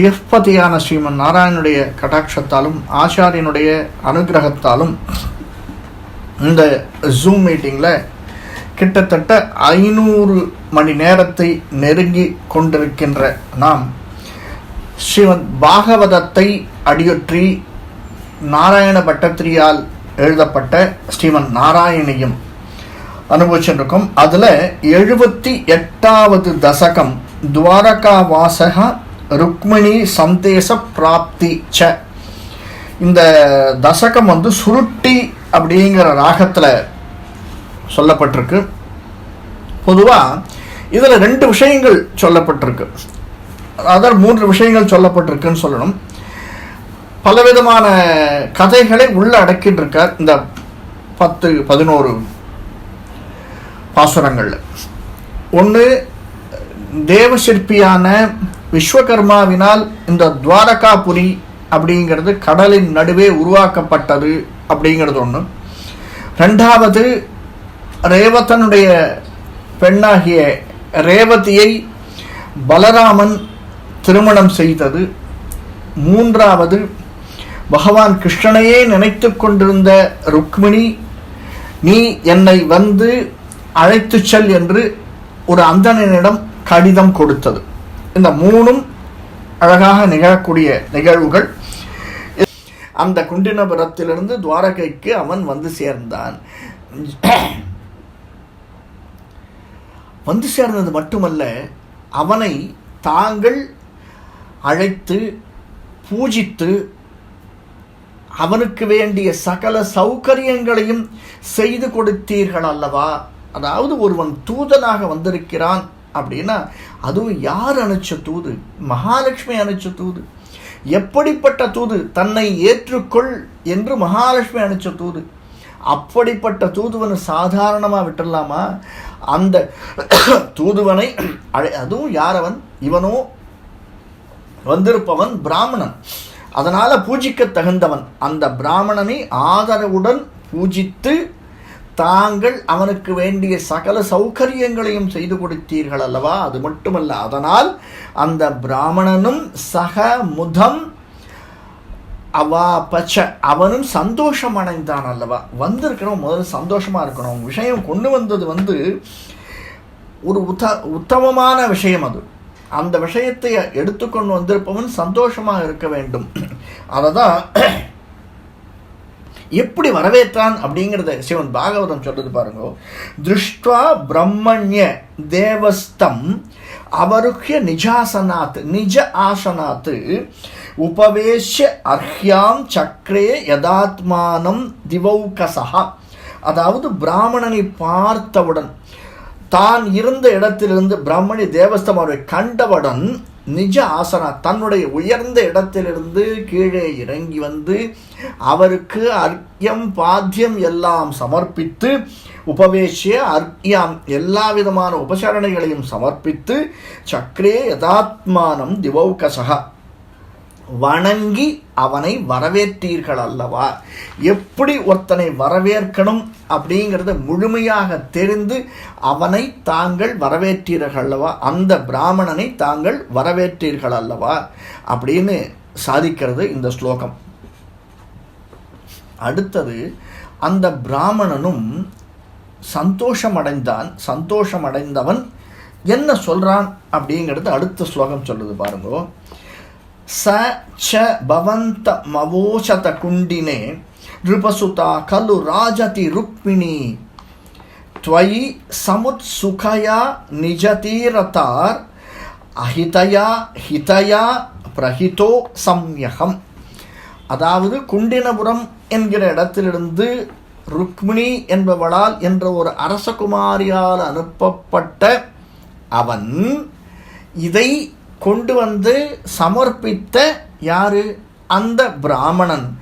ஸ்ரீபதியான ஸ்ரீமன் நாராயணனுடைய கடாட்சத்தாலும் ஆச்சாரியனுடைய அனுகிரகத்தாலும் இந்த ஜூம் மீட்டிங்கில் கிட்டத்தட்ட ஐநூறு மணி நேரத்தை நெருங்கி கொண்டிருக்கின்ற நாம் ஸ்ரீமத் பாகவதத்தை அடியொற்றி நாராயண பட்டத்திரியால் எழுதப்பட்ட ஸ்ரீமன் நாராயணியும் அனுபவிச்சுருக்கோம். அதில் எழுபத்தி எட்டாவது தசகம் துவாரகா வாசக ருக்மிணி சந்தேச பிராப்தி ச. இந்த தசகம் வந்து சுருட்டி அப்படிங்கிற ராகத்தில் சொல்லப்பட்டிருக்கு. பொதுவாக இதில் ரெண்டு விஷயங்கள் சொல்லப்பட்டிருக்கு. அதாவது மூன்று விஷயங்கள் சொல்லப்பட்டிருக்குன்னு சொல்லணும். பலவிதமான கதைகளை உள்ள அடக்கிட்டு இருக்கார் இந்த பத்து பதினோரு பாசுரங்களில். ஒன்று தேவசிற்பியான விஸ்வகர்மாவினால் இந்த துவாரகாபுரி அப்படிங்கிறது கடலின் நடுவே உருவாக்கப்பட்டது அப்படிங்கிறது ஒன்று ரெண்டாவது ரேவதனுடைய பெண்ணாகிய ரேவதியை பலராமன் திருமணம் செய்தது. மூன்றாவது பகவான் கிருஷ்ணனையே நினைத்து கொண்டிருந்த ருக்மிணி நீ என்னை வந்து அழைத்து செல் என்று ஒரு அந்தணனிடம் கடிதம் கொடுத்தது. இந்த மூணும் அழகாக நிகழக்கூடிய நிகழ்வுகள். அந்த குண்டினபுரத்திலிருந்து துவாரகைக்கு அவன் வந்து சேர்ந்தான். வந்து சேர்ந்தது மட்டுமல்ல அவனை தாங்கள் அழைத்து பூஜித்து அவனுக்கு வேண்டிய சகல சௌகரியங்களையும் செய்து கொடுத்தீர்கள் அல்லவா? அதாவது ஒருவன் தூதனாக வந்திருக்கிறான். அப்படின்னா அதுவும் யார் அனுச்ச தூது? மகாலட்சுமி அனுச்ச தூது. எப்படிப்பட்ட தூது? தன்னை ஏற்றுக்கொள் என்று மகாலட்சுமி அனுச்ச தூது. அப்படிப்பட்ட தூதுவனை சாதாரணமாக விட்டுடலாமா? அந்த தூதுவனை அழை அதுவும் யாரவன்? இவனோ வந்திருப்பவன் பிராமணன். அதனால் பூஜிக்க தகுந்தவன் அந்த பிராமணனை ஆதரவுடன் பூஜித்து தாங்கள் அவனுக்கு வேண்டிய சகல சௌகரியங்களையும் செய்து கொடுத்தீர்கள் அல்லவா? அது மட்டுமல்ல அதனால் அந்த பிராமணனும் சக முதம் அவா பச்ச அவனும் சந்தோஷம் அடைந்தான் அல்லவா? வந்திருக்கிறவன் முதல்ல சந்தோஷமாக இருக்கணும். விஷயம் கொண்டு வந்தது வந்து ஒரு உத்த உத்தமமான விஷயம் அது. அந்த விஷயத்தை எடுத்துக்கொண்டு வந்திருப்பவன் சந்தோஷமாக இருக்க வேண்டும். அதை தான் எப்படி வரவேற்றான் அப்படிங்கிறத சிவன் பாகவதம் சொல்றது பாருங்க. திருஷ்டுவா பிரம்மண்ய தேவஸ்தம் அவருக்கிய நிஜாசனாத் நிஜ ஆசனாத் உபவேஷ்ய அர்ஹ்யாம் சக்ரே யதாத்மானம் திவௌகசா அதாவது பிராமணனை பார்த்தவுடன் தான் இருந்த இடத்திலிருந்து பிரம்மணி தேவஸ்தம் அவரை கண்டவுடன் நிஜ ஆசனா தன்னுடைய உயர்ந்த இடத்திலிருந்து கீழே இறங்கி வந்து அவருக்கு அர்க்கியம் பாத்தியம் எல்லாம் சமர்ப்பித்து உபவேசிய அர்க்கியம் எல்லா விதமான உபசரணைகளையும் சமர்ப்பித்து சக்ரே யதாத்மானம் திவௌகசகா வணங்கி அவனை வரவேற்றீர்கள் அல்லவா எப்படி ஒருத்தனை வரவேற்கணும் அப்படிங்கிறத முழுமையாக தெரிந்து அவனை தாங்கள் வரவேற்றீர்கள் அல்லவா அந்த பிராமணனை தாங்கள் வரவேற்றீர்கள் அல்லவா அப்படின்னு சாதிக்கிறது இந்த ஸ்லோகம். அடுத்தது அந்த பிராமணனும் சந்தோஷமடைந்தான். சந்தோஷமடைந்தவன் என்ன சொல்கிறான் அப்படிங்கிறது அடுத்த ஸ்லோகம் சொல்லுது பாருங்கோ. ச ಚ ಭವಂತ குண்டினே ಕುಂಡಿನೇ கலு ராஜதி ருக்மிணி. ರುಕ್ಮಿಣಿ சமுத் சுகயா நிஜதீரதார் அஹிதயா ஹிதயா பிரஹிதோ சம்யகம். அதாவது குண்டினபுரம் என்கிற இடத்திலிருந்து ருக்மிணி என்பவளால் என்ற ஒரு அரசகுமாரியால் அனுப்பப்பட்ட அவன் இதை கொண்டு வந்து சமர்ப்பித்த யாரு? அந்த பிராமணன்.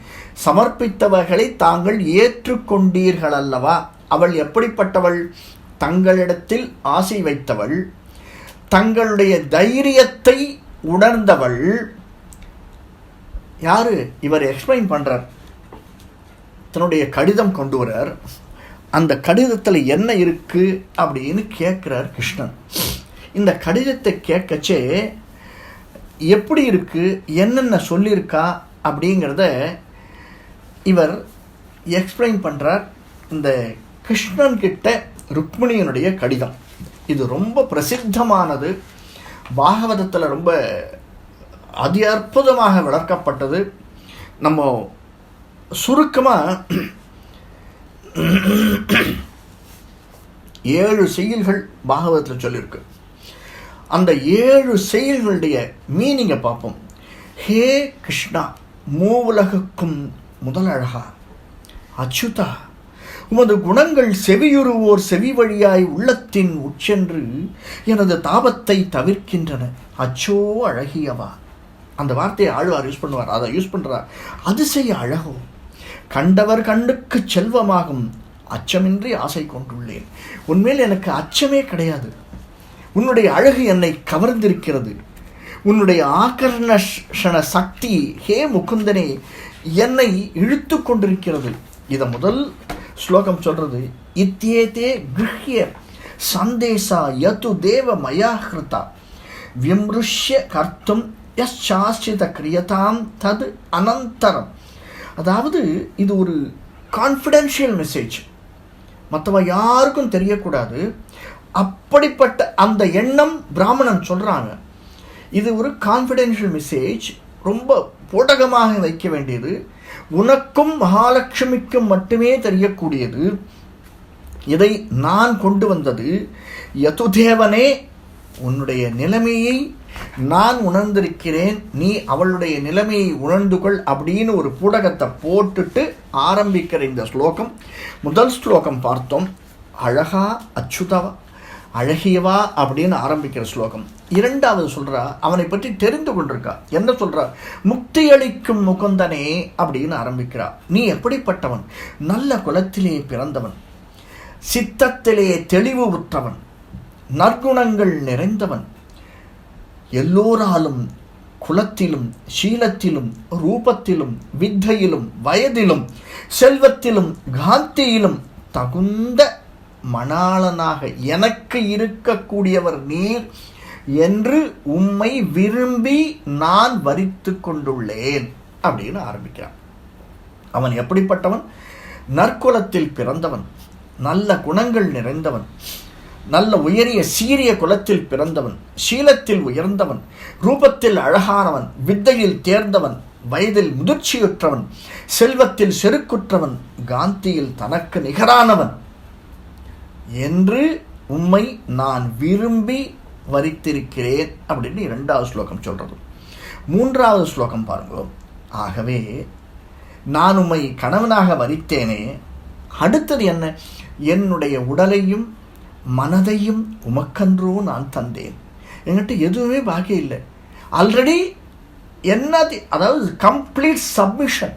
சமர்ப்பித்தவர்களை தாங்கள் ஏற்றுக்கொண்டீர்கள் அல்லவா அவள் எப்படிப்பட்டவள்? தங்களிடத்தில் ஆசை வைத்தவள். தங்களுடைய தைரியத்தை உணர்ந்தவள். யாரு? இவர் எக்ஸ்பிளைன் பண்றார். தன்னுடைய கடிதம் கொண்டு வரார் அந்த கடிதத்தில் என்ன இருக்கு? அப்படின்னு கேட்குறார் கிருஷ்ணன். இந்த கடிதத்தை கேட்கச்சே எப்படி இருக்குது என்னென்ன சொல்லியிருக்கா அப்படிங்கிறத இவர் எக்ஸ்பிளைன் பண்ணுறார் இந்த கிருஷ்ணன் கிட்ட ருக்மிணியனுடைய கடிதம். இது ரொம்ப பிரசித்தமானது. பாகவதத்தில் ரொம்ப அதி அற்புதமாக விளக்கப்பட்டது. நம்ம சுருக்கமாக ஏழு செயல்கள் பாகவதத்தில் சொல்லியிருக்கு அந்த ஏழு செயல்களுடைய மீனிங்கை பார்ப்போம். ஹே கிருஷ்ணா மூவுலகுக்கும் முதல் அழகா அச்சுதா உமது குணங்கள் செவியுறுவோர் செவி வழியாய் உள்ளத்தின் உட்சென்று எனது தாபத்தை தவிர்க்கின்றன. அச்சோ அழகியவா. அந்த வார்த்தையை ஆழ்வார் யூஸ் பண்ணுவார். அதை யூஸ் பண்ணுறார் அதிசய அழகோ. கண்டவர் கண்ணுக்கு செல்வமாகும் அச்சமின்றி ஆசை கொண்டுள்ளேன். உண்மையில் எனக்கு அச்சமே கிடையாது. உன்னுடைய அழகு என்னை கவர்ந்திருக்கிறது. உன்னுடைய ஆகர்ணஷண சக்தி ஹே முகுந்தனே என்னை இழுத்து கொண்டிருக்கிறது. இதை முதல் ஸ்லோகம் சொல்றது இத்தியேதே கிருஹ்ய சந்தேசா யது தேவ மயா ஹிருதா விம்ருஷ்ய கர்த்தும் யச்சாஸ்சித கிரியதாம் தது அனந்தரம். அதாவது இது ஒரு கான்ஃபிடென்ஷியல் மெசேஜ் மற்றவ யாருக்கும் தெரியக்கூடாது. அப்படிப்பட்ட அந்த எண்ணம் பிராமணன் சொல்கிறாங்க இது ஒரு கான்ஃபிடென்ஷியல் மெசேஜ் ரொம்ப போட்டகமாக வைக்க வேண்டியது. உனக்கும் மகாலட்சுமிக்கும் மட்டுமே தெரியக்கூடியது. இதை நான் கொண்டு வந்தது. யதுதேவனே உன்னுடைய நிலைமையை நான் உணர்ந்திருக்கிறேன். நீ அவளுடைய நிலைமையை உணர்ந்து கொள் அப்படின்னு ஒரு பூடகத்தை போட்டுட்டு ஆரம்பிக்கிற இந்த ஸ்லோகம். முதல் ஸ்லோகம் பார்த்தோம். அழகா அச்சுதவா. அழகியவா அப்படின்னு ஆரம்பிக்கிற ஸ்லோகம். இரண்டாவது சொல்கிறா அவனை பற்றி தெரிந்து கொண்டிருக்கா. என்ன சொல்கிறா முக்தி அளிக்கும் முகுந்தனே அப்படின்னு ஆரம்பிக்கிறா. நீ எப்படிப்பட்டவன்? நல்ல குலத்திலே பிறந்தவன். சித்தத்திலே தெளிவு உற்றவன். நற்குணங்கள் நிறைந்தவன். எல்லோராலும் குலத்திலும் சீலத்திலும் ரூபத்திலும் வித்தையிலும் வயதிலும் செல்வத்திலும் காந்தியிலும் தகுந்த மணாளனாக எனக்கு இருக்கக்கூடியவர் நீர் என்று உம்மை விரும்பி நான் வரித்து கொண்டுள்ளேன் அப்படின்னு ஆரம்பிக்கிறான். அவன் எப்படிப்பட்டவன்? நற்குலத்தில் பிறந்தவன் நல்ல குணங்கள் நிறைந்தவன் நல்ல உயரிய சீரிய குலத்தில் பிறந்தவன் சீலத்தில் உயர்ந்தவன் ரூபத்தில் அழகானவன் வித்தையில் தேர்ந்தவன் வயதில் முதிர்ச்சியுற்றவன் செல்வத்தில் செருக்குற்றவன் காந்தியில் தனக்கு நிகரானவன். என்று உம்மை நான் விரும்பி வரித்திருக்கிறேன் அப்படின்னு இரண்டாவது ஸ்லோகம் சொல்றது. மூன்றாவது ஸ்லோகம் பாருங்க. ஆகவே நான் உம்மை கணவனாக வரித்தேனே அடுத்தது என்ன? என்னுடைய உடலையும் மனதையும் உமக்கன்றோ நான் தந்தேன். என்கிட்ட எதுவுமே பாக்கி இல்லை. ஆல்ரெடி என்னது அதாவது கம்ப்ளீட் சப்மிஷன்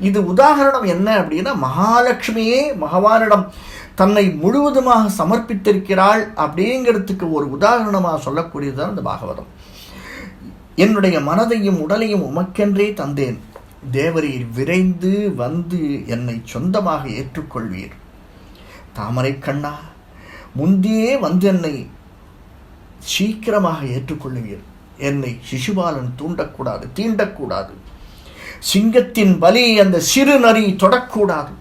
இது உதாரணம் என்ன அப்படின்னா மகாலட்சுமியே பகவானிடம் தன்னை முழுவதுமாக சமர்ப்பித்திருக்கிறாள் அப்படிங்கிறதுக்கு ஒரு உதாரணமாக சொல்லக்கூடியது தான் இந்த பாகவதம். என்னுடைய மனதையும் உடலையும் உமக்கென்றே தந்தேன். தேவரீர் விரைந்து வந்து என்னை சொந்தமாக ஏற்றுக்கொள்வீர். தாமரை கண்ணா முந்தியே வந்து என்னை சீக்கிரமாக ஏற்றுக்கொள்ளுவீர். என்னை சிசுபாலன் தூண்டக்கூடாது தீண்டக்கூடாது. சிங்கத்தின் பலி அந்த சிறு நரி தொடக்கூடாது.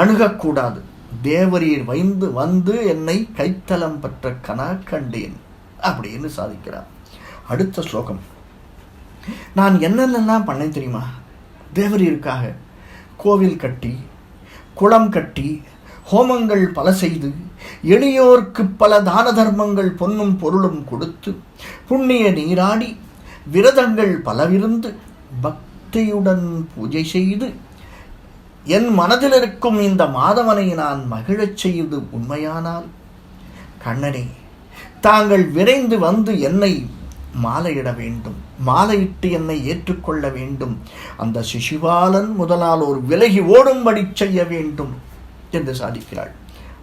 அணுகக்கூடாது. தேவரீர் வைந்து வந்து என்னை கைத்தலம் பற்ற கனா கண்டேன் அப்படின்னு சாதிக்கிறார். அடுத்த ஸ்லோகம். நான் என்னென்னலாம் பண்ணேன் தெரியுமா? தேவரீருக்காக கோவில் கட்டி குளம் கட்டி ஹோமங்கள் பல செய்து எளியோர்க்கு பல தான தர்மங்கள் பொன்னும் பொருளும் கொடுத்து புண்ணிய நீராடி விரதங்கள் பலவிருந்து பக்தியுடன் பூஜை செய்து என் மனதில் இருக்கும் இந்த மாதவனை நான் மகிழச் செய்து உண்மையானால்? கண்ணனே தாங்கள் விரைந்து வந்து என்னை மாலையிட வேண்டும். மாலையிட்டு என்னை ஏற்றுக்கொள்ள வேண்டும். அந்த சிசுபாலன் முதலால் ஒரு விலகி ஓடும்படி செய்ய வேண்டும் என்று சாதிக்கிறாள்.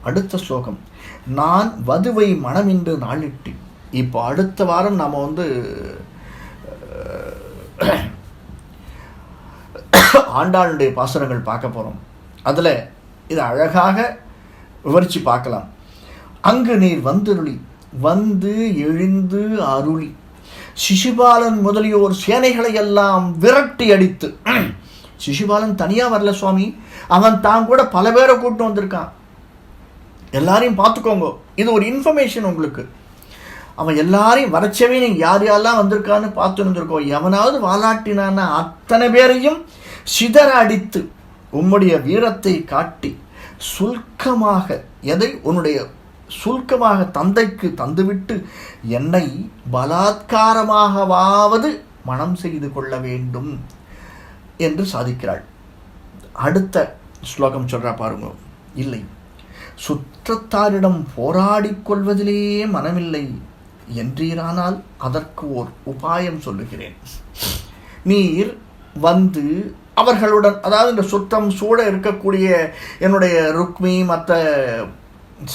அடுத்த ஸ்லோகம் நான் வதுவை மனமின்று நாளிட்டு இப்போ அடுத்த வாரம் நாம் வந்து ஆண்டாளுடைய பாசுரங்கள் பார்க்க போகிறோம் அதில் இதை அழகாக விவரித்து பார்க்கலாம். அங்கு நீர் வந்துருளி வந்து எழுந்து அருளி. சிசுபாலன் முதலியோர் சேனைகளை எல்லாம் விரட்டி அடித்து. சிசுபாலன் தனியாக வரல சுவாமி. அவன் தான் கூட பல பேரை கூட்டு வந்திருக்கான். எல்லாரையும் பார்த்துக்கோங்க. இது ஒரு இன்ஃபர்மேஷன் உங்களுக்கு. அவன் எல்லாரையும் வரச்சவே நீங்கள் யார் யாரெல்லாம் வந்திருக்கான்னு பார்த்துருந்துருக்கோம். எவனாவது வாலாட்டினான்னா அத்தனை பேரையும் சிதற அடித்து உம்முடைய வீரத்தை காட்டி சுல்கமாக எதை? உன்னுடைய சுல்கமாக தந்தைக்கு தந்துவிட்டு என்னை பலாத்காரமாகவாவது மனம் செய்து கொள்ள வேண்டும் என்று சாதிக்கிறாள். அடுத்த ஸ்லோகம் சொல்கிறா பாருங்க. இல்லை சுற்றத்தாரிடம் போராடிக் கொள்வதிலேயே மனமில்லை என்றீரானால் அதற்கு ஓர் உபாயம் சொல்லுகிறேன். நீர் வந்து அவர்களுடன் அதாவது இந்த சுத்தம் சூழ இருக்கக்கூடிய என்னுடைய ருக்மி மற்ற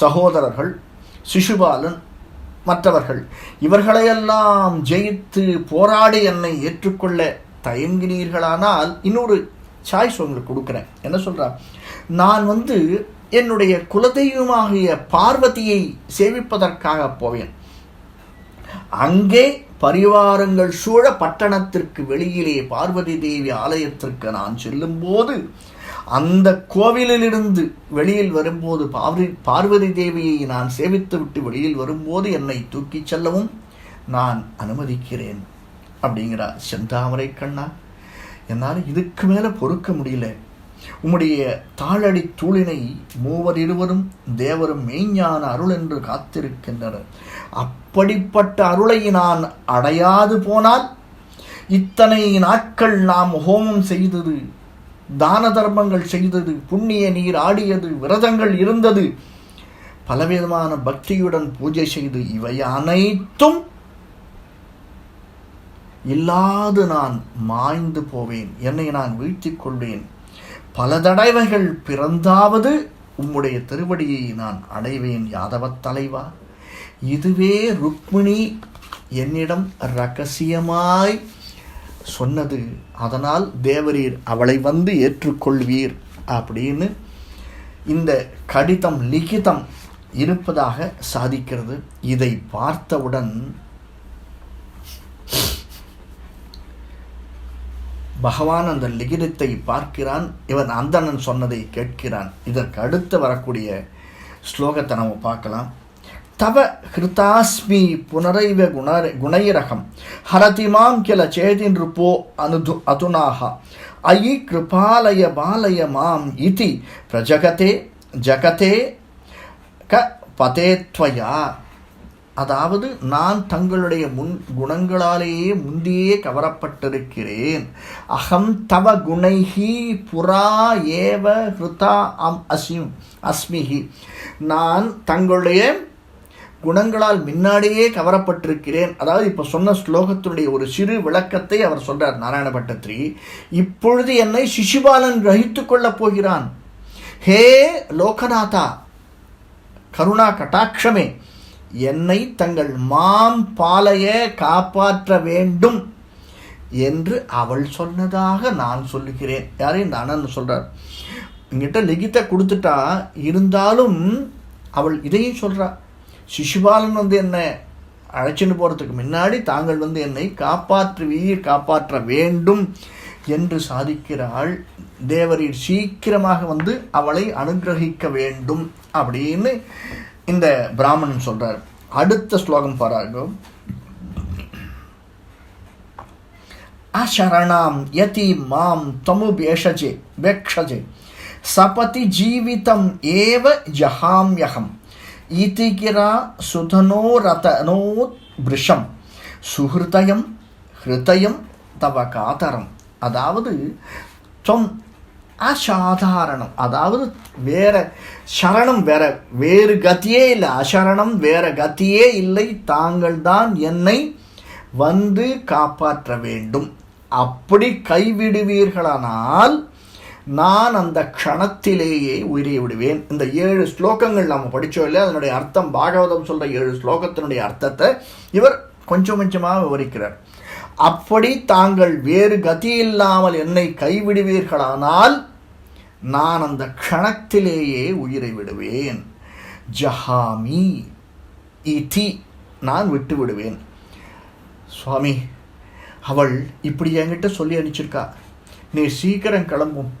சகோதரர்கள் சிசுபாலன் மற்றவர்கள் இவர்களையெல்லாம் ஜெயித்து போராடி என்னை ஏற்றுக்கொள்ள தயங்கினீர்களானால் இன்னொரு சாய்ஸ் உங்களுக்கு கொடுக்குறேன். என்ன சொல்கிறா நான் வந்து என்னுடைய குலதெய்வமாகிய பார்வதியை சேவிப்பதற்காக போவேன். அங்கே பரிவாரங்கள் சூழ பட்டணத்திற்கு வெளியிலே பார்வதி தேவி ஆலயத்திற்கு நான் செல்லும்போது அந்த கோவிலிலிருந்து வெளியில் வரும்போது பார்வதி பார்வதி தேவியை நான் சேவித்துவிட்டு வெளியில் வரும்போது என்னை தூக்கிச் செல்லவும் நான் அனுமதிக்கிறேன். அப்படிங்கிறா செந்தாமரை கண்ணா என்னால் இதுக்கு மேலே பொறுக்க முடியல. உம்முடைய தாளடி தூளினை மூவர் இருவரும் தேவரும் மெய்ஞான அருள் என்று காத்திருக்கின்றனர். அப்படிப்பட்ட அருளை நான் அடையாது போனால் இத்தனை நாட்கள் நாம் ஹோமம் செய்தது தான தர்மங்கள் செய்தது புண்ணிய நீர் ஆடியது விரதங்கள் இருந்தது பலவிதமான பக்தியுடன் பூஜை செய்து இவை அனைத்தும் இல்லாது நான் மாய்ந்து போவேன். என்னை நான் வீழ்த்திக் கொள்வேன். பல தடவைகள் பிறந்தாவது உம்முடைய திருவடியை நான் அடைவேன் யாதவத் தலைவா. இதுவே ருக்மிணி என்னிடம் ரகசியமாய் சொன்னது. அதனால் தேவரீர் அவளை வந்து ஏற்றுக்கொள்வீர் அப்படின்னு இந்த கடிதம் லிகிதம் இருப்பதாக சாதிக்கிறது. இதை பார்த்தவுடன் பகவான் அந்த லிகிதத்தை பார்க்கிறான் இவன் அந்தணன் சொன்னதை கேட்கிறான். இதற்கு அடுத்து வரக்கூடிய ஸ்லோகத்தை நம்ம பார்க்கலாம். தவ ஹிருதாஸ்மி புனரைவ குண குணைரகம் ஹரதி மாம் கில சேதின்று போ அனுது அதுனாக. அயி கிருபாலய பாலய மாம் இதி பிரஜகதே ஜகதே க பதேத்வயா அதாவது நான் தங்களுடைய முன் குணங்களாலேயே முந்தியே கவரப்பட்டிருக்கிறேன். அகம் தவ குணைஹி புறா ஏவ ஹிருதா அம் அசிம் அஸ்மிஹி. நான் தங்களுடைய குணங்களால் முன்னாடியே கவரப்பட்டிருக்கிறேன். அதாவது இப்போ சொன்ன ஸ்லோகத்தினுடைய ஒரு சிறு விளக்கத்தை அவர் சொல்றார் நாராயண பட்டத்ரி இப்பொழுது என்னை சிசுபாலன் கிரகித்து கொள்ளப் போகிறான். ஹே லோகநாதா கருணா கட்டாட்சமே என்னை தங்கள் மாம் பாலைய காப்பாற்ற வேண்டும் என்று அவள் சொன்னதாக நான் சொல்லுகிறேன். யாரையும் இந்த அண்ணன் சொல்கிறார் என்கிட்ட லிகித்தை கொடுத்துட்டா இருந்தாலும் அவள் இதையும் சொல்கிறா சிசுபாலன் வந்து என்ன அழைச்சின்னு போகிறதுக்கு முன்னாடி தாங்கள் வந்து என்னை காப்பாற்றுவீர் காப்பாற்ற வேண்டும் என்று சாதிக்கிறாள். தேவரீர் சீக்கிரமாக வந்து அவளை அனுகிரகிக்க வேண்டும் அப்படின்னு இந்த பிராமணன் சொல்றார். அடுத்த ஸ்லோகம் பாருங்க அசரணாம் யதி மாம் தமு பேஷஜே பேக்ஷஜே சபதி ஜீவிதம் ஏவ ஜஹாம்யகம் இதிகிரா சுதனோ ரதனோ பிருஷம். சுஹிருதயம் ஹிருதயம் தவ காதரம். அதாவது தொம் அசாதாரணம். அதாவது வேற சரணம் வேற வேறு கத்தியே இல்லை. அசரணம் வேற கத்தியே இல்லை. தாங்கள் தான் என்னை வந்து காப்பாற்ற வேண்டும். அப்படி கைவிடுவீர்களானால் நான் அந்த க்ஷணத்திலேயே உயிரை விடுவேன். இந்த ஏழு ஸ்லோகங்கள் நம்ம படித்தோம் இல்லையா? அதனுடைய அர்த்தம் பாகவதம் சொல்கிற ஏழு ஸ்லோகத்தினுடைய அர்த்தத்தை இவர் கொஞ்சம் கொஞ்சமாக விவரிக்கிறார். அப்படி தாங்கள் வேறு கதி இல்லாமல் என்னை கைவிடுவீர்களானால் நான் அந்த க்ஷணத்திலேயே உயிரை விடுவேன். ஜஹாமி இதி நான் விட்டு விடுவேன் சுவாமி அவள் இப்படி என்கிட்ட சொல்லி அனுப்பிச்சிருக்கா நீ சீக்கிரம் கிளம்பும்.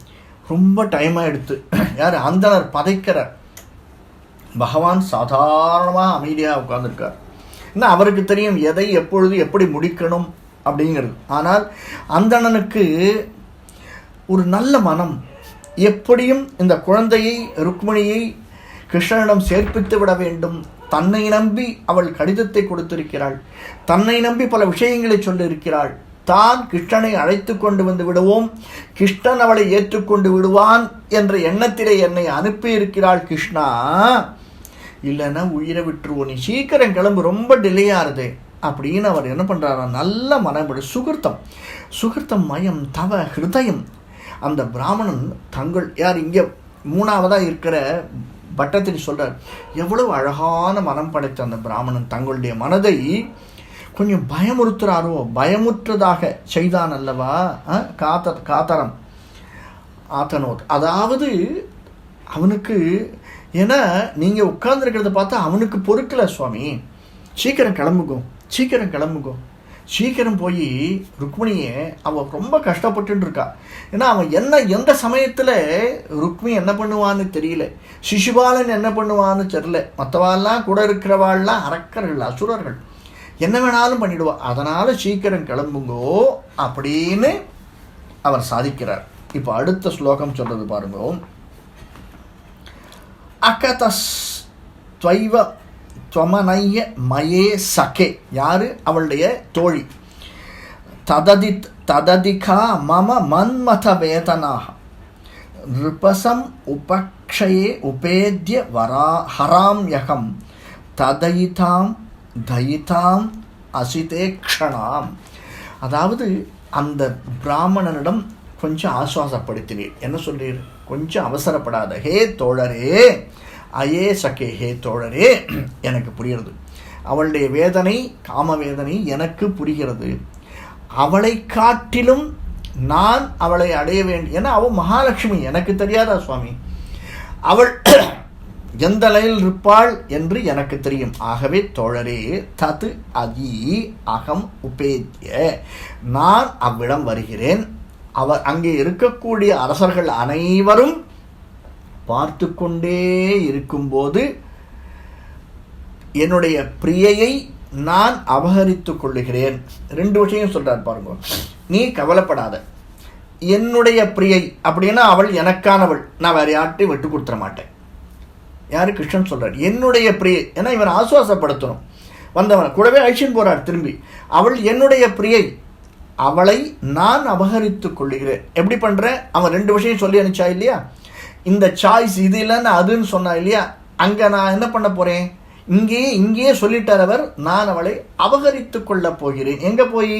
ரொம்ப டைம் ஆகிடுத்து யார்? அந்தனர் பதைக்கிற பகவான் சாதாரணமாக அமைதியாக உட்கார்ந்துருக்கார். என்ன அவருக்கு தெரியும் எதை எப்பொழுது எப்படி முடிக்கணும்? அப்படிங்கிறது. ஆனால் அந்தணனுக்கு ஒரு நல்ல மனம். எப்படியும் இந்த குழந்தையை ருக்மிணியை கிருஷ்ணனிடம் சேர்ப்பித்து விட வேண்டும். தன்னை நம்பி அவள் கடிதத்தை கொடுத்திருக்கிறாள். தன்னை நம்பி பல விஷயங்களை சொல்லியிருக்கிறாள். தான் கிருஷ்ணனை அழைத்து கொண்டு வந்து விடுவோம். கிருஷ்ணன் அவளை ஏற்றுக்கொண்டு விடுவான் என்ற எண்ணத்திலே என்னை அனுப்பியிருக்கிறாள் கிருஷ்ணா. இல்லைன்னா உயிரை விட்டுருவோம். நீ சீக்கிரம் கிளம்பு. ரொம்ப டிலே ஆகுது அப்படின்னு அவர் என்ன பண்ணுறாரா நல்ல மனப்படி சுகிர்த்தம். சுகிர்த்தம் மயம் தவ ஹிருதயம். அந்த பிராமணன் தங்கள் யார் இங்கே மூணாவதாக இருக்கிற பட்டத்தில் சொல்கிறார் எவ்வளவு அழகான மனம் படைத்த அந்த பிராமணன் தங்களுடைய மனதை கொஞ்சம் பயமுறுத்துறாரோ பயமுற்றதாக செய்தான் அல்லவா? ஆ? காத்த காத்தரம் ஆத்தனோத். அதாவது அவனுக்கு ஏன்னா நீங்கள் உட்கார்ந்துருக்கிறத பார்த்தா அவனுக்கு பொறுக்கல சுவாமி. சீக்கிரம் கிளம்புக்கும் சீக்கிரம் கிளம்புகோ சீக்கிரம் போய் ருக்மிணியை அவள் ரொம்ப கஷ்டப்பட்டுட்டு இருக்கா ஏன்னா அவன் என்ன எந்த சமயத்தில் ருக்மி என்ன பண்ணுவான்னு தெரியல. சிசுபாலன் என்ன பண்ணுவான்னு தெரியல. மற்றவாள்லாம் கூட இருக்கிறவாள்லாம் அரக்கர்கள் அசுரர்கள். என்ன வேணாலும் பண்ணிடுவா. அதனால் சீக்கிரம் கிளம்புங்கோ அப்படின்னு அவர் சாதிக்கிறார். இப்போ அடுத்த ஸ்லோகம் சொல்கிறது பாருங்க. அகதஸ் துவைவ துவமனைய மயே சகே. யார்? அவளுடைய தோழி. தததி தததிகா மம மன்மத வேதனாக. நிருபசம் உபக்ஷயே உபேத்திய வரா ஹராம்யகம் ததயிதாம் தயிதாம் அசிதேக்ஷணாம் அதாவது அந்த பிராமணனிடம் கொஞ்சம் ஆசுவாசப்படுத்தினீர். என்ன சொல்றீர்? கொஞ்சம் அவசரப்படாத. ஹே தோழரே! அயே சகே ஹே தோழரே எனக்கு புரிகிறது. அவளுடைய வேதனை காம வேதனை எனக்கு புரிகிறது. அவளை காட்டிலும் நான் அவளை அடைய வேண்டும் ஏன்னா அவள் மகாலட்சுமி எனக்கு தெரியாதா சுவாமி? அவள் எந்த நிலையில் இருப்பாள் என்று எனக்கு தெரியும். ஆகவே தோழரே தது அதி அகம் உபேத்திய நான் அவ்விடம் வருகிறேன். அவர் அங்கே இருக்கக்கூடிய அரசர்கள் அனைவரும் பார்த்து கொண்டே இருக்கும்போது என்னுடைய பிரியையை நான் அபகரித்து கொள்ளுகிறேன். ரெண்டு விஷயம் சொல்கிறார் பாருங்க. நீ கவலைப்படாத. என்னுடைய பிரியை அப்படின்னா அவள் எனக்கானவள். நான் வேறு யார்ட்டையும் விட்டு கொடுத்துட மாட்டேன். யாரு? கிருஷ்ணன் சொல்கிறார் என்னுடைய பிரியை ஏன்னா இவன் ஆசுவாசப்படுத்தணும். வந்தவன் கூடவே அழிச்சின்னு போகிறார் திரும்பி. அவள் என்னுடைய பிரியை அவளை நான் அபகரித்து கொள்ளுகிறேன். எப்படி பண்ணுறேன் அவன் ரெண்டு விஷயம் சொல்லி அனுப்பிச்சா இல்லையா? இந்த சாய்ஸ் இது இல்லைன்னு அதுன்னு சொன்னா இல்லையா? அங்கே நான் என்ன பண்ண போகிறேன் இங்கேயே இங்கேயே சொல்லிட்டார் அவர். நான் அவளை அபகரித்து கொள்ள போகிறேன். எங்கே போய்?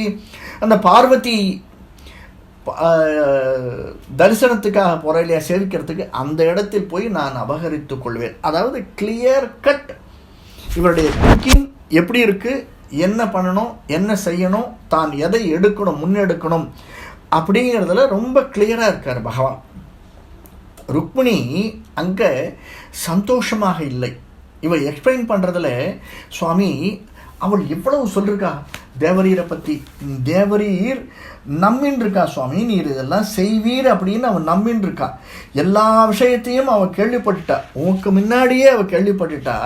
அந்த பார்வதி தரிசனத்துக்காக போகிற இல்லையா? சேவிக்கிறதுக்கு அந்த இடத்தில் போய் நான் அபகரித்து கொள்வேன். அதாவது கிளியர் கட் இவருடைய திங்கிங் எப்படி இருக்குது என்ன பண்ணணும்? என்ன செய்யணும்? தான் எதை எடுக்கணும்? முன்னெடுக்கணும்? அப்படிங்கிறதுல ரொம்ப கிளியராக இருக்கார் பகவான். ருக்மிணி அங்கே சந்தோஷமாக இல்லை. இவ எக்ஸ்பிளைன் பண்ணுறதுல சுவாமி அவள் எவ்வளவு சொல்லிருக்கா? தேவரீரை பற்றி தேவரீர் நம்பின்னு இருக்கா சுவாமி? நீர் இதெல்லாம் செய்வீர் அப்படின்னு அவன் நம்பின்னு இருக்கா எல்லா விஷயத்தையும் அவள் கேள்விப்பட்டுட்டா. உனக்கு முன்னாடியே அவள் கேள்விப்பட்டுட்டா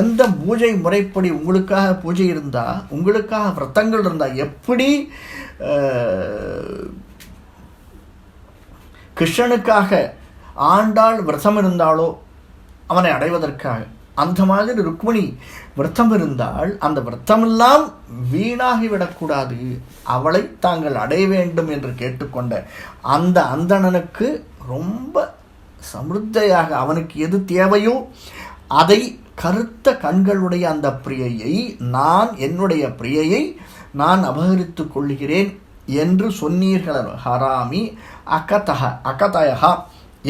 எந்த பூஜை முறைப்படி உங்களுக்காக பூஜை இருந்தா உங்களுக்காக விரத்தங்கள் இருந்தா எப்படி கிருஷ்ணனுக்காக ஆண்டாள் விரதம் இருந்தாலோ அவனை அடைவதற்காக. அந்த மாதிரி ருக்மிணி விரதம் இருந்தால் அந்த விரதமெல்லாம் வீணாகிவிடக்கூடாது. அவளை தாங்கள் அடைய வேண்டும் என்று கேட்டுக்கொண்ட அந்த அந்தணனுக்கு ரொம்ப சமிருத்தையாக அவனுக்கு எது தேவையோ அதை கருத்த கண்களுடைய அந்த பிரியையை நான் என்னுடைய பிரியையை நான் அபகரித்து கொள்கிறேன் என்று சொன்னீர்கள். ஹராமி அகதக அகதயகா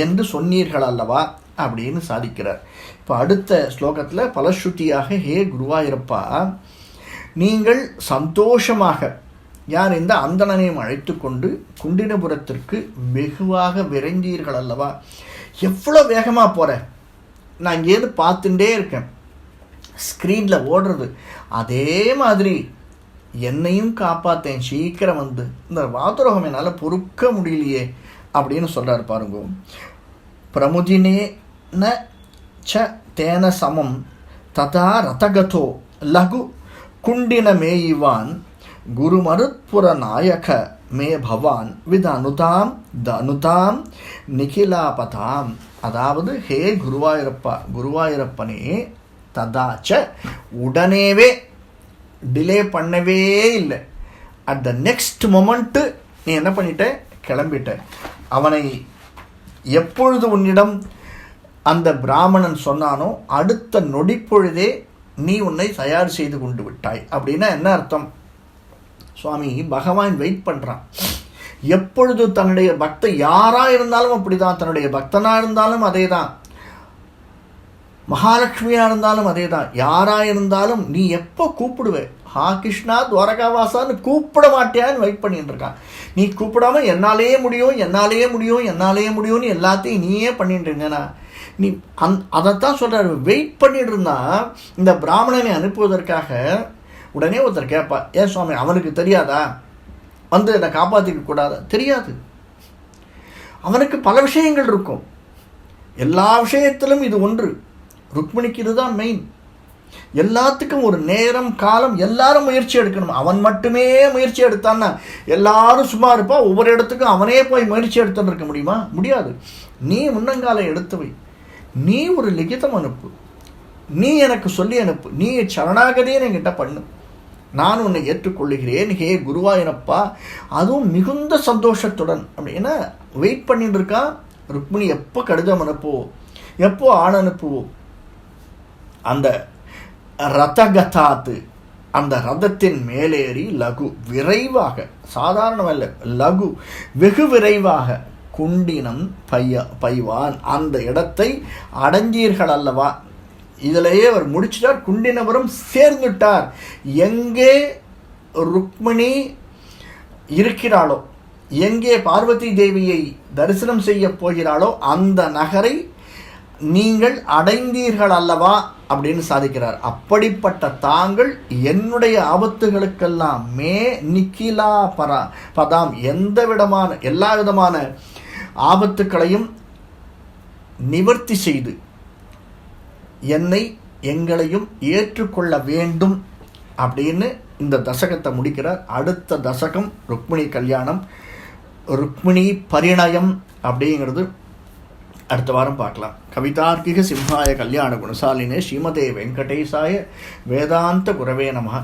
என்று சொன்னீர்கள் அல்லவா அப்படின்னு சாதிக்கிறார். இப்போ அடுத்த ஸ்லோகத்தில் பலஸ்ருதியாக ஹே குருவாயிருப்பா நீங்கள் சந்தோஷமாக யார் இந்த அந்தணனையும் அழைத்து கொண்டு குண்டினபுரத்திற்கு வெகுவாக விரைந்தீர்கள் அல்லவா எவ்வளோ வேகமாக போகிற நான் இங்கேருந்து பார்த்துட்டே இருக்கேன். ஸ்க்ரீனில் ஓடுறது. அதே மாதிரி என்னையும் காப்பாத்தேன். சீக்கிரம் வந்து. இந்த வாதுரோகம் என்னால் பொறுக்க முடியலையே. அப்படின்னு சொல்கிறார் பாருங்க. பிரமுதினே ந ச தேன சமம் ததா ரதகதோ லகு குண்டின மேயிவான் குருமருத்புர நாயக மே பவான் வித அனுதாம் த அனுதாம் நிகிலாபதாம். அதாவது ஹே குருவாயூரப்பா குருவாயூரப்பனே ததாச்ச உடனேவே டிலே பண்ணவே இல்லை. அட் த நெக்ஸ்ட் மொமெண்ட்டு நீ என்ன பண்ணிட்ட? கிளம்பிட்ட. அவனை எப்பொழுது உன்னிடம் அந்த பிராமணன் சொன்னானோ அடுத்த நொடிப்பொழுதே நீ உன்னை தயார் செய்து கொண்டு விட்டாய். அப்படின்னா என்ன அர்த்தம்? சுவாமி பகவான் வெயிட் பண்ணுறான் எப்பொழுது தன்னுடைய பக்தன் யாராக இருந்தாலும் அப்படி தான் தன்னுடைய பக்தனாக இருந்தாலும் அதே தான் மகாலட்சுமியாக இருந்தாலும் அதே தான் யாராக இருந்தாலும் நீ எப்போ கூப்பிடுவே? ஹா கிருஷ்ணா துவாரகாவாசான்னு கூப்பிட மாட்டியான்னு வெயிட் பண்ணிட்டு இருக்கான். நீ கூப்பிடாம என்னாலேயே முடியும் என்னாலேயே முடியும் என்னாலேயே முடியும்னு எல்லாத்தையும் நீயே பண்ணிட்டு இருங்கண்ணா. நீ அந் அதைத்தான் சொல்கிறாரு வெயிட் பண்ணிட்டு இருந்தா இந்த பிராமணனை அனுப்புவதற்காக உடனே ஒருத்தர் கேட்பா ஏன் சுவாமி அவனுக்கு தெரியாதா? வந்து என்னை காப்பாற்றிக்க கூடாதா? தெரியாது. அவனுக்கு பல விஷயங்கள் இருக்கும். எல்லா விஷயத்திலும் இது ஒன்று. ருக்மிணிக்கு இதுதான் மெயின் எல்லாத்துக்கும் ஒரு நேரம் காலம் எல்லாரும் முயற்சி எடுக்கணும். அவன் மட்டுமே முயற்சி எடுத்தான்னா எல்லாரும் சும்மா இருப்பா ஒவ்வொரு இடத்துக்கும் அவனே போய் முயற்சி எடுத்துன்னு இருக்க முடியுமா? முடியாது. நீ முன்னங்கால எடுத்து வை. நீ ஒரு லிகிதம் அனுப்பு. நீ எனக்கு சொல்லி அனுப்பு. நீ சரணாகதியை என்கிட்ட பண்ணு. நான் உன்னை ஏற்றுக்கொள்ளுகிறேன். ஹே குருவாயினப்பா அதுவும் மிகுந்த சந்தோஷத்துடன். அப்படின்னா வெயிட் பண்ணிட்டு இருக்கான் ருக்மிணி எப்போ கடிதம் அனுப்புவோம் எப்போ ஆண் அனுப்புவோம் அந்த ரதகதாத்து அந்த ரதத்தின் மேலேறி லகு விரைவாக சாதாரணமல்ல லகு வெகு விரைவாக குண்டினம் பைய பைவான். அந்த இடத்தை அடைஞ்சீர்கள் அல்லவா? இதிலேயே அவர் முடிச்சிட்டார் குண்டினவரும் சேர்ந்துட்டார். எங்கே ருக்மிணி இருக்கிறாளோ எங்கே பார்வதி தேவியை தரிசனம் செய்ய போகிறாளோ அந்த நகரை நீங்கள் அடைந்தீர்கள் அல்லவா? அப்படின்னு சாதிக்கிறார். அப்படிப்பட்ட தாங்கள் என்னுடைய ஆபத்துகளுக்கெல்லாம் மே நிக்கிலா பரா பதாம். எந்த விதமான எல்லா விதமான ஆபத்துக்களையும் நிவர்த்தி செய்து என்னை எங்களையும் ஏற்றுக்கொள்ள வேண்டும் அப்படின்னு இந்த தசகத்தை முடிக்கிறார். அடுத்த தசகம் ருக்மிணி கல்யாணம். ருக்மிணி பரிணயம் அப்படிங்கிறது அடுத்த வாரம் பார்க்கலாம். கவிதார்க்கிக சிம்ஹாய கல்யாண குணசாலினே ஸ்ரீமதே வெங்கடேசாய வேதாந்த குரவே நம.